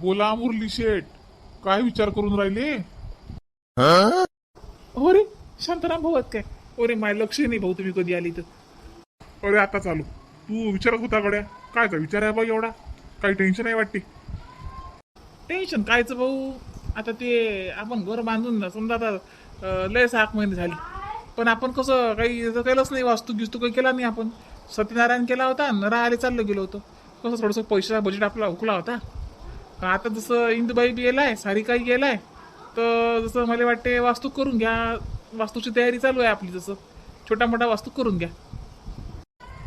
बोला मुरली शेठ काय विचार करून राहिले? हो? रे शांताराम भाऊ आहेत काय? अरे माय लक्ष नाही भाऊ तुम्ही कधी आली तर. अरे आता चालू. तू विचारत होता गड्या. काय का विचार आहे बा एवढा? काही टेन्शन आहे वाटते? टेन्शन कायचं भाऊ? आता ते आपण घर बांधून ना समजा आता लय सहा महिने झाली. पण आपण कसं काही केलंच नाही वास्तू गिस्तू काही केला नाही आपण. सत्यनारायण केला होता आणि राहायला चाललं गेलो होतो. कसं थोडंसं पैशाचा बजेट आपला हुकला होता. आता जसं इंदुबाई बी गेलाय सारिकाई गेलाय तर जसं मला वाटते वास्तू करून घ्या. वास्तूची तयारी चालू आहे आपली जसं. छोटा मोठा वास्तू करून घ्या.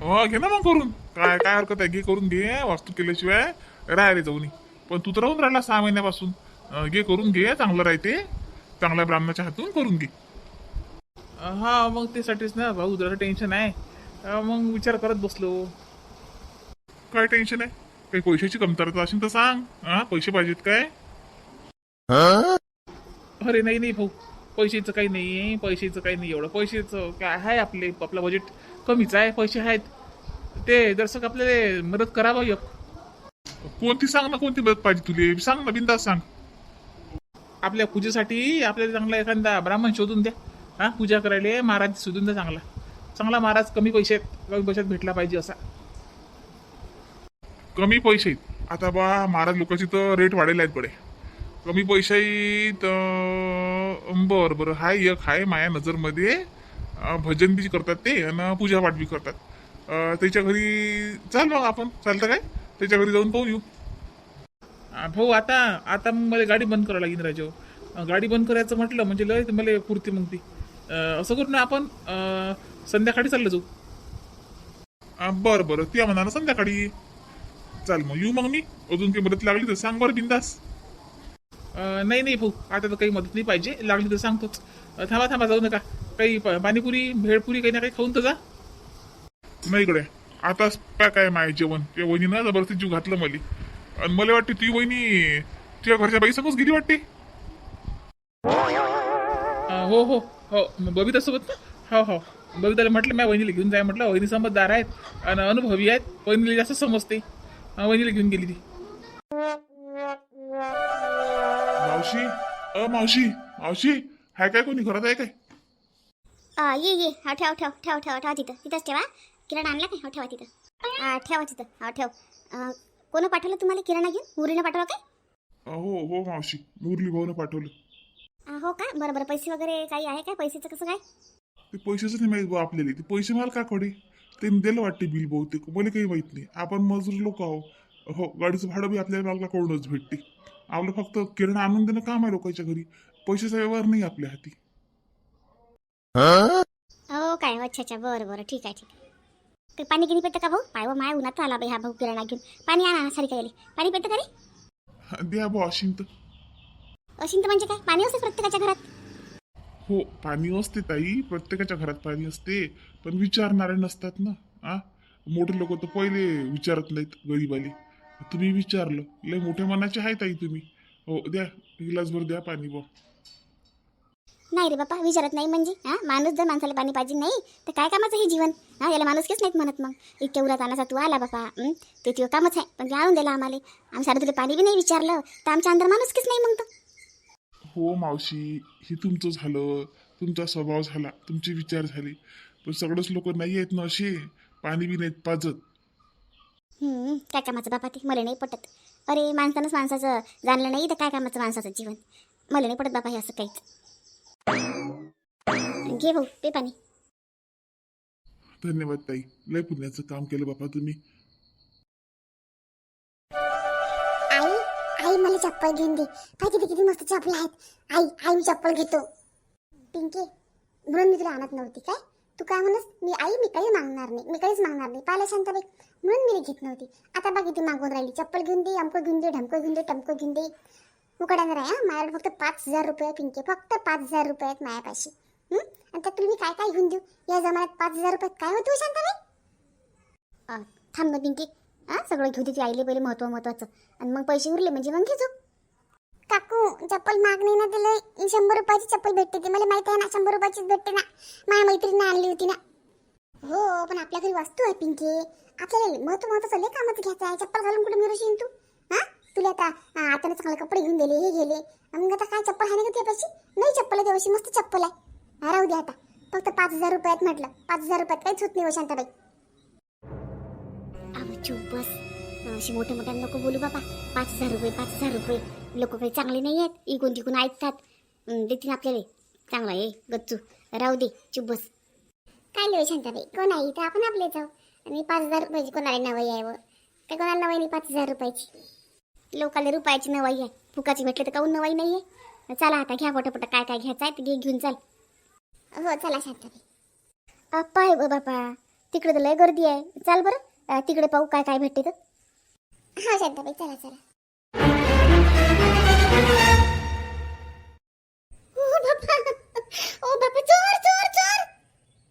हो घे ना मग करून. काय काय हरकत आहे? घे करून घे. वास्तू केल्याशिवाय राहायला जाऊ नये. पण तू तर राहून राहिला सहा महिन्यापासून. घे करून घे. चांगलं राहते. चांगल्या ब्राह्मणाच्या हातून करून घे. हा मग त्यासाठीच ना. भाऊ जरा टेन्शन आहे. मग विचार करत बसलो. काय टेन्शन आहे? काही पैशाची कमतरता असेल तर सांग. हा पैसे पाहिजेत काय? अरे नाही नाही भाऊ. पैशाचं काही नाही पैशाचं काही नाही एवढं पैशाचं काय आहे आपले? आपलं बजेट कमीच आहे पैसे आहेत. ते दर्शक आपल्याला मदत करावं एक. कोणती सांग ना कोणती मदत पाहिजे तुले? सांग ना बिंदास सांग. आपल्या पूजेसाठी आपल्याला चांगला एखादा ब्राह्मण शोधून द्या. हा पूजा करायला महाराज शोधून द्या चांगला. चांगला महाराज कमी पैशात कमी पैशात भेटला पाहिजे असा. कमी पैसे आहेत. आता बा महाराज लोकांची तर रेट वाढेल आहेत पडे कमी पैशात बरं बरं. हाय एक हाय माया नजरमध्ये भजन बी करतात ते आणि पूजापाठ बी करतात. त्याच्या घरी चाल मग आपण. चालतं काय? त्याच्या घरी जाऊन पाहू येऊ. भाऊ आता आता मग मला गाडी बंद करावं लागेल राजाव गाडी बंद करायचं म्हटलं म्हणजे लय मला पुरती मग ती. असं करू ना आपण संध्याकाळी चाललं जाऊ. बरं बरं. त्या म्हणा ना संध्याकाळी. चाल मग. येऊ मग मी. अजून काही मदत लागली तर सांग बरं बिंदास. नाही नाही भाऊ. आता तर काही मदत नाही पाहिजे. लागली तर सांगतोच थांबा थांबा जाऊ नका. काही पाणीपुरी भेळपुरी काही ना काही खाऊन तर जा. नाही इकडे. आताच काय काय माय जेवण. त्या वहिनीनं जबरदस्ती जीव घातलं मला. आणि मला वाटते ती वहिनी तुझ्या घरच्या बाई समोर गेली वाटते. हो हो हो. बबितासोबत ना? हो हो. बबिताला म्हटलं मी वहिनीला घेऊन जाय. म्हटलं वहिनी समजदार आहेत. आणि अनुभवी आहेत. वहिनीला जास्त समजते. वहिनीला घेऊन गेली ती. मावशी अ मावशी मावशी हाय काय कोणी? घरात आहे काय? आ, ये ये. हा ठेव ठेव ठेव ठेव ठेवा तिथं. तिथंच ठेवा. किराणा आणला काय? हो ठेवा तिथं. आ, ठेवा तिथं. हा ठेव. आ, कोण पाठवलं तुम्हाला किराणा घेऊन? मुरीनं पाठवलं काय? अ, हो हो मावशी. मुरली भाऊनं पाठवलं. आ, हो का? बरं बरं. पैसे वगैरे काही आहे काय? पैशाचं कसं काय? ते पैशाच नाही माहीत बा आपल्याला. ते पैसे मला का कडे ते दिलं वाटते बिल बहुतेक. मला काही माहीत नाही. आपण मजूर लोक आहो. हो गाडीचं भाडं बी आपल्याला मला कडूनच भेटते. आपलं फक्त किराणा आणून देणं काम आहे लोकांच्या घरी. पैशाचा व्यवहार नाही आपल्या हाती. हो काय अच्छा अच्छा बरं बरं ठीक आहे ठीक आहे. काही पाणी किती पेटतं का भाऊ? पाय व माय उन्हात आला बाई हा भाऊ किराणा घेऊन. पाणी आणा सारी काय पाणी पेटतं का रे? द्या बा अशिंत. अशिंत म्हणजे काय? पाणी असते प्रत्येकाच्या घरात. हो पाणी असते ताई प्रत्येकाच्या घरात पाणी असते पण विचारणारे नसतात ना आ? मोठे लोक तर पहिले विचारत नाहीत गरीबाले. तुम्ही विचारलं लय मोठ्या मनाचे आहे ताई तुम्ही. हो द्या गिलासभर द्या पाणी बा नाही रे बापा विचारत नाही म्हणजे हा माणूस जर माणसाला पाणी पाहिजे नाही तर काय कामाचं हे जीवन? हा याला माणूस केच नाहीत म्हणत मग. इतक्या उरात आणाचा तू आला बापा ते तुझं कामच आहे पण ते आणून दिला आम्हाला. आम्ही सारं तुला पाणी बी नाही विचारलं तर आमच्या अंदर माणूस केच नाही मग तर हो मावशी हे तुमचं झालं तुमचा स्वभाव झाला तुमचे विचार झाले. पण सगळंच लोक नाही आहेत ना असे पाणी बी नाहीत पाजत. काय कामाचं बापा ते? मला नाही पटत. अरे माणसानंच माणसाचं. जाणलं नाही तर काय कामाचं माणसाचं जीवन? मला नाही पटत बापा हे असं काहीच. घे भाऊ पे पाणी. धन्यवाद ताई. लय पुण्याचं काम केलं बापा तुम्ही. आई मला चप्पल घेऊन दे. काय किती किती मस्त चप्पल आहेत. आई आई मी चप्पल घेतो. पिंकी म्हणून मी तुला आणत नव्हती काय? तू काय म्हणस? मी आई मी काही मागणार नाही. मी काहीच मागणार नाही. पाहिलं शांताबाई? म्हणून मी घेत नव्हती. आता बघ किती मागून राहिली. चप्पल घेऊन दे अमकं घेऊन दे ढमकं घेऊन दे टमकं घेऊन दे. उकड्यानं आहे हा? माझ्याकडे फक्त पाच हजार रुपये पिंकी. फक्त पाच हजार रुपये आहेत माझ्यापाशी आणि त्यात तुम्ही काय काय घेऊन देऊ? या जमान्यात पाच हजार रुपयात काय होतं हो शांताबाई थांब पिंकी. हा सगळं घेऊ दे आईले पहिले महत्त्व महत्वाचं. आणि मग पैसे उरले म्हणजे मग घेतो काकू चप्पल माग नाही ना दिलं शंभर रुपयाची चप्पल भेटते ती. मला माहिती आहे ना शंभर रुपयाचीच भेटते ना. माझ्या मैत्रिणीने आणली होती ना. हो पण आपल्या घरी वस्तू आहे पिंकी. आपल्याला महत्त्व महत्वाचं लय कामाचं घ्यायचं आहे. चप्पल घालून कुठे मिळू तू? हा? तुला आता आ, आत्याने चांगले कपडे घेऊन दिले हे गेले. मग आता काय चप्पल आहे ना का त्यापाशी? नाही चप्पल आहे त्यापाशी मस्त चप्पल आहे. हा, राहू दे आता. फक्त पाच हजार रुपयात म्हटलं. पाच हजार रुपयात काहीच होत नाही हो शांताबाई. अहो चुप बस. अशी मोठ्या मोठ्या नको बोलू बाबा. पाच हजार रुपये पाच हजार रुपये. लोक काही चांगले नाही आहेत. इकून तिकून ऐकतात. देतील आपल्याला. चांगला आहे गच्चू. राहू दे चुप बस. काय लिहू शांताबाई? कोण आहे तर आपण आपले जाऊ. आणि पाच हजार रुपयाची कोणाला नवाई आहे व? काय कोणाला नवाई नाही पाच हजार रुपयाची. लोकाला रुपयाची नवाई आहे. फुकाची भेटले तर काहून नवाई नाही आहे चला आता घ्या पटापट काय काय घ्यायचं आहे ते घे घेऊन चाल. हो चला शांताबाई. अप्पा आहे गो बापा. तिकडे तर लय गर्दी आहे. चाल बरं. तिकडे पाहू काय काय भेटते तर. हा शांताबाई चला चला. ओ बापा ओ बापा चोर चोर चोर.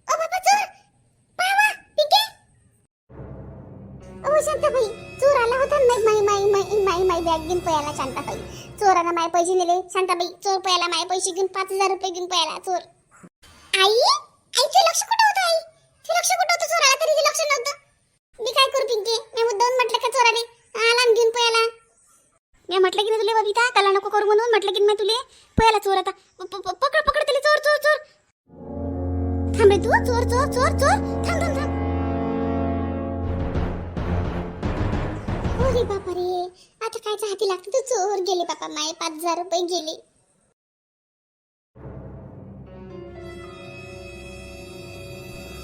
ओ चोर. पावा पिके. ओ शांताबाई चोर आला होता माई माई माई माई माई बॅग घेऊन पयाला शांताबाई. चोरानं माय पैसे नेले. शांताबाई चोर पयाला माय पैसे घेऊन पाच हजार रुपये घेऊन पयाला चोर. आई आईचे लक्ष कुठं होतं आई? ते लक्ष कुठं होतं चोराला? तरी ते लक्ष नव्हतं. मी काय करू पिंकी? मी मुद्दाम म्हटलं का चोराने आला आणि घेऊन पयाला. मी म्हटलं की तुले बबिता त्याला नको करू म्हणून म्हटलं की मी तुले पयाला चोर आता पकड पकड त्याला चोर चोर चोर. थांब रे तू चोर चोर चोर चोर. थांब थांब थांब. अरे बापा रे आता काय हाती लागते? तू चोर गेले बापा माय पाच हजार रुपये गेले.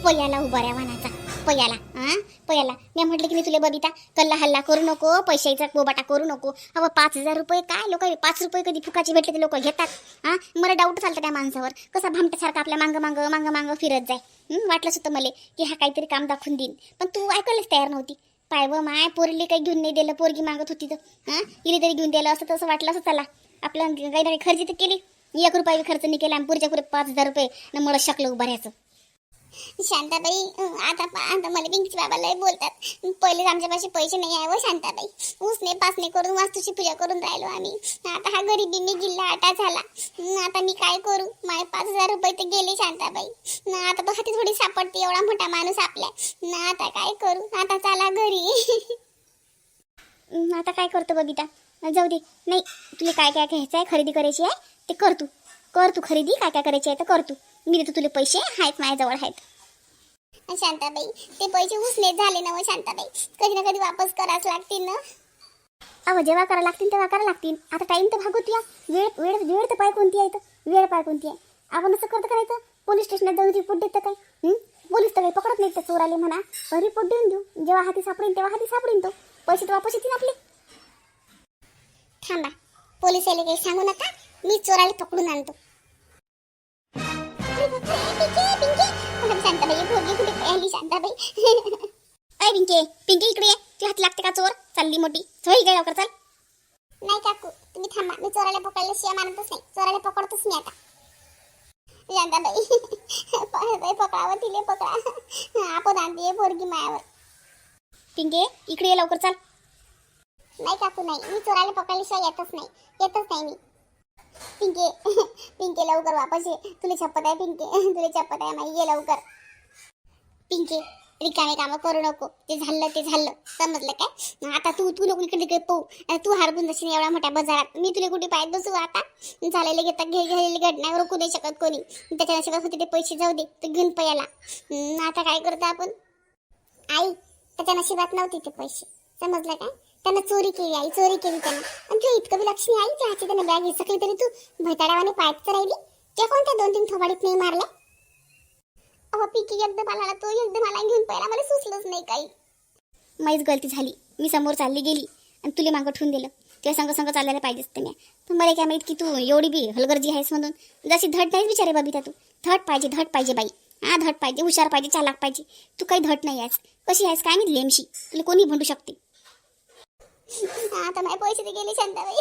पयाला उभा ऱ्या वानाचा पयाला. हा पयाला. मी म्हटलं की मी तुला बबिता कल्ला हल्ला करू नको पैशाचा बोबाटा करू नको. अहो पाच हजार रुपये काय? लोक पाच रुपये कधी फुकाचे भेटले ते लोक घेतात. हा मला डाऊट चालतं त्या माणसावर. कसा भामट्यासारखा आपल्या मांग मांग मांग मांग फिरत जाय. वाटलंच होतं मला की हा काहीतरी काम दाखवून देईन. पण तू ऐकायलाच तयार नव्हती. पाय व माय पोरीले काही घेऊन नाही दिलं पोरगी मागत होती तर. हां इले तरी घेऊन दिलं असं तसं वाटलं असं चला आपलं काही ना काही तर केली. एक रुपये खर्च नाही केला आणि पुढच्या पुढे पाच हजार रुपये न मला शकलं उभं राहायचं. शांताबाई आता पा- आता मला पिंकीचे बाबाला बोलतात. पहिले आमच्यापाशी पैसे नाही आहे व शांताबाई. उसने पासने करून वास्तूची पूजा करून राहिलो आम्ही. आता हा गरिबी मी गिल्ला आटा झाला. आता मी काय करू? माझे पाच हजार रुपये तर गेले शांताबाई. आता तो हाती थोडी सापडते एवढा मोठा माणूस आपला. आता काय करू? आता चला घरी. आता काय करतो बबिता? जाऊ दे. नाही तुला काय काय घ्यायचं आहे खरेदी करायची आहे? ते कर तू. कर तू खरेदी. काय काय करायची आहे तर कर तू. मी देतो तुला पैसे. आहेत माझ्याजवळ आहेत शांताबाई ते पैसे उसने झाले ना व शांताबाई. कधी ना कधी वापस करावंच लागतील ना. अहो जेव्हा करा लागतील तेव्हा करा लागतील. आता टाइम तर भागवत या. वेळ वेळ वेळ तर पाय कोणती आहे तर वेळ पाय कोणती आहे? आपण असं करतं करायचं पोलीस स्टेशनात जाऊन रिपोर्ट देतं काय? पोलीस तर काही पकडत नाहीत त्या चोराले म्हणा. रिपोर्ट देऊन देऊ. जेव्हा हाती सापडेन तेव्हा हाती सापडेन तो. पैसे तर वापस येतील आपले. थांबा. पोलीस यायला काही सांगू नका. मी चोराला पकडून आणतो. शांताबाई भोगी कुठे? पळाली शांताबाई. अय पिंके पिंके इकडे ये. ती हात लागते का चोर? चालली मोठी. होई काय लवकर चाल. नाही काकू तुम्ही थांबा. मी चोराला पकडले शिया मानतच नाही. चोराला पकडतोच मी आता. शांताबाई पकडावं तिले पकडा. आपण आणते पोरगी मायावर. पिंके इकडे ये लवकर चाल. नाही काकू नाही. मी चोराला पकडल्याशिवाय येतच नाही. येतच नाही मी. पिंके. पिंके लवकर वापस ये. तुला छपत आहे पिंके. तुला छपत आहे माई. ये लवकर. पिंके रिकामे कामं करू नको. ते झालं ते झालं. समजलं काय? आता तू तू नको इकडे तिकडे पाहू. तू हरपून जशी एवढ्या मोठ्या बाजारात. मी तुला कुठे पाहत बसू आता? झालेले घेता घे झालेली घटना रोखू नाही शकत कोणी. त्याच्या नशिबात होते ते पैसे जाऊ दे. तू घेऊन पयाला आता काय करतो आपण? आई त्याच्या नशिबात नव्हते ते पैसे. समजलं काय? त्यानं चोरी केली आई चोरी केली त्यानं. आणि तू इतकं बी लक्ष नाही आई त्याची त्यानं बॅग हिसकली तरी तू भैताडावाने पायच राहिली. त्या कोणत्या दोन तीन थोबाडीत नाही मारल्या? अहो पिकी एकदम आला तो एकदम आला. घेऊन पहिला मला सुचलंच नाही काही. माहीच गलती झाली. मी समोर चालली गेली आणि तुला मागं ठेवून दिलं. तुला संग संग चालायला पाहिजेच तर मी पण मला काय माहीत की तू एवढी बी हलगर्जी आहेस म्हणून. जशी धट नाहीच विचारे बबिता तू. धट पाहिजे धट पाहिजे बाई. हा धट पाहिजे हुशार पाहिजे चालाक पाहिजे. तू काही धट नाही आहेस. कशी आहेस काय मी लेमशी. तुला कोणी म्हणू शकते? आता माझे पैसे ते गेले शांताबाई.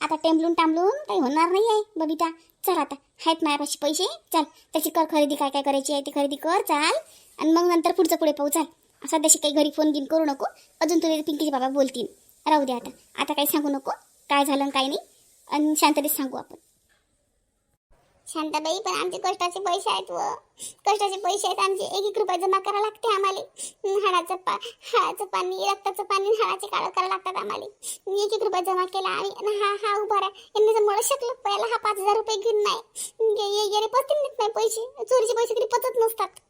आता टेंबलून टांबलून काही होणार नाही आहे बबिता. चल आता आहेत माझ्यापाशी पैसे. चल त्याची कर खरेदी काय काय करायची आहे ती खरेदी कर चाल. आणि मग नंतर पुढचं पुढे पाहू चाल. सध्याशी काही घरी फोन गिन करू नको. अजून तुझे पिंकीचे बाबा बोलतील. राहू दे आता. आता काही सांगू नको. काय झालं आणि काय नाही. आणि शांततेत सांगू आपण. शांताबाई पण आमचे कष्टाचे पैसे आहेत व. कष्टाचे पैसे आहेत आमचे. एक एक रुपये जमा करावं लागते आम्हाला. हाडाचं पा हाडाचं पाणी रक्ताचं पाणी आणि हाडाचे काळं करावं लागतात आम्हाला. एक एक रुपये जमा केला आणि हा हा उभा राहा. यांनी जर मला शकलं पहिला हा पाच हजार रुपये घेऊन नाही. गेले पस्तीन नाही पैसे. चोरीचे पैसे तरी पचत नसतात.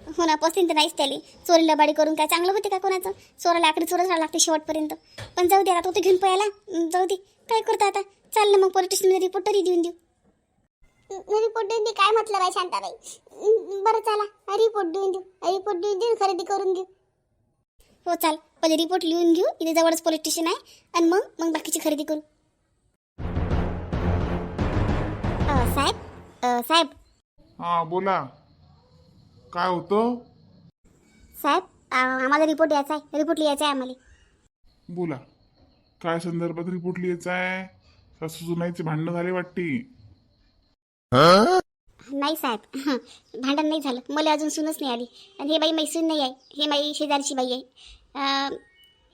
हो ना पसंत तर नाहीच त्याली. चोरी लबाडी करून काय चांगलं होते का कोणाचं? चोराला आखरी चोरच राहावं लागते शेवटपर्यंत. पण जाऊ दे आता तो घेऊन पळायला जाऊ दे. काय करता आता? चाललं मग पोलीस स्टेशनमध्ये रिपोर्ट तरी देऊन देऊ. रिपोर्ट देऊन दे काय मतलब आहे शांताबाई? बरं चला. रिपोर्ट देऊन देऊ. रिपोर्ट देऊन देऊ खरेदी करून घेऊ. हो चाल. पहिले रिपोर्ट लिहून घेऊ. इथे जवळच पोलीस स्टेशन आहे. आणि मग मग बाकीची खरेदी करू. साहेब? अ, साहेब? हा बोला. काय होतं? साहेब आम्हाला रिपोर्ट द्यायचा आहे. रिपोर्ट लिहायचा आहे आम्हाला. बोला. काय संदर्भात रिपोर्ट लिहायचा आहे? सासू सुनाईचे भांडणं झाले वाटते. नाही साहेब. हं, भांडण नाही झालं. मला अजून सूनच नाही आली. आणि हे बाई मैसून नाही आहे. हे बाई शेजारची बाई आहे.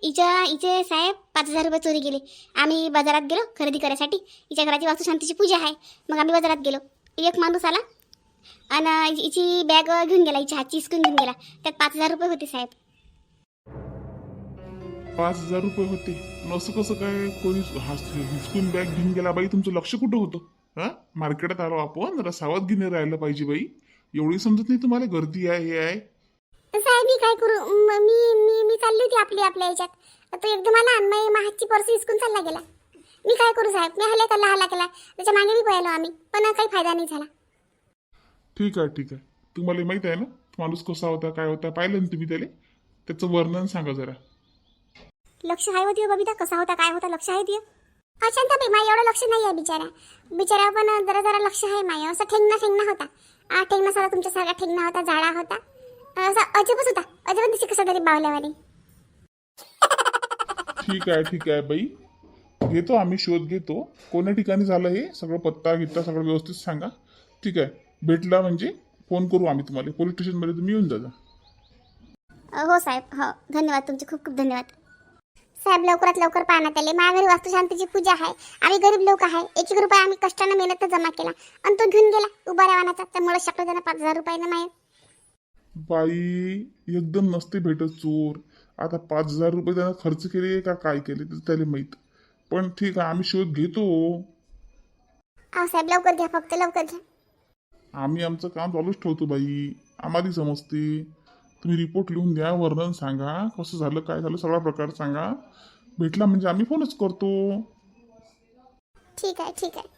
हिच्या हिचे साहेब पाच हजार रुपये चोरी गेले आम्ही बाजारात गेलो खरेदी करायसाठी. हिच्या घराची वास्तुशांतीची पूजा आहे. मग आम्ही बाजारात गेलो. एक माणूस आला. आणि हिची बॅग घेऊन गेला. हिच्या हातची हिसकून घेऊन गेला. त्यात पाच हजार रुपये होते साहेब. पाच हजार रुपये होते. न असं कसं काय कोणी हास- हिसकून बॅग घेऊन गेला? बाई तुमचं लक्ष कुठं होतं? हा? मार्केटात आलो आपण जरा सावधगिरीने राहायला पाहिजे बाई. एवढी समजत नाही तुम्हाला गर्दी आहे हे आहे. साहेब मी काय करू? म- मी मी मी चालली होती आपली आपल्या ह्याच्यात तो एकदम आला आणि माझी महाची पर्स हिसकून चालला गेला. मी काय करू साहेब? मी हल्ला केला हल्ला केला. त्याच्यामागे मी पळालो आम्ही. पण काही फायदा नाही झाला. ठीक आहे ठीक आहे. तुम्हाला माहीत आहे ना? माणूस कसा होता काय होता पाहिलं ना तुम्ही त्याला? त्याचं वर्णन सांगा जरा. लक्ष आहे होती बबिता. कसा होता काय होता लक्ष आहे ती अशांत माय एवढं लक्ष नाही आहे बिचारा बिचारा पण जरा जरा लक्ष आहे माय. असं ठेंगणा ठेंगणा होता. आ ठेंगणा सारा तुमच्यासारखा ठेंगणा होता जाडा होता. असा अजबच होता. अजबच दिसे कसा तरी बावल्यावानी ठीक आहे ठीक आहे बाई. घेतो आम्ही शोध घेतो. कोण्या ठिकाणी झालं हे? सगळं पत्ता गित्ता सगळं व्यवस्थित सांगा. ठीक आहे. भेटला म्हणजे फोन करू आम्ही तुम्हाला. पोलीस स्टेशनमध्ये तुम्ही येऊन जा हो साहेब. हो. धन्यवाद. तुमचे खूप खूप धन्यवाद. साहेब लवकरात लवकर पाहण्यात आले माझ्या घरी वास्तुशांतीची पूजा आहे. आम्ही गरीब लोक आहे. एक एक रुपये आम्ही कष्टानं मेहनत जमा केला. आणि तो घेऊन गेला. उभा राहण्याचा त्यामुळे शकलो त्यानं पाच हजार रुपयानं माय बाई एकदम नसते भेटत चोर. आता पाच हजार रुपये त्यानं खर्च केले का काय केले तर त्याला माहीत. पण ठीक आहे आम्ही शोध घेतो. अहो साहेब लवकर घ्या फक्त लवकर घ्या. आम्ही आमचं काम चालूच ठेवतो बाई. आम्हाला समजते. तुम्ही रिपोर्ट लिहून द्या वर्णन सांगा कसं झालं काय झालं सगळा प्रकार सांगा. भेटला म्हणजे आम्ही फोनच करतो. ठीक आहे ठीक आहे.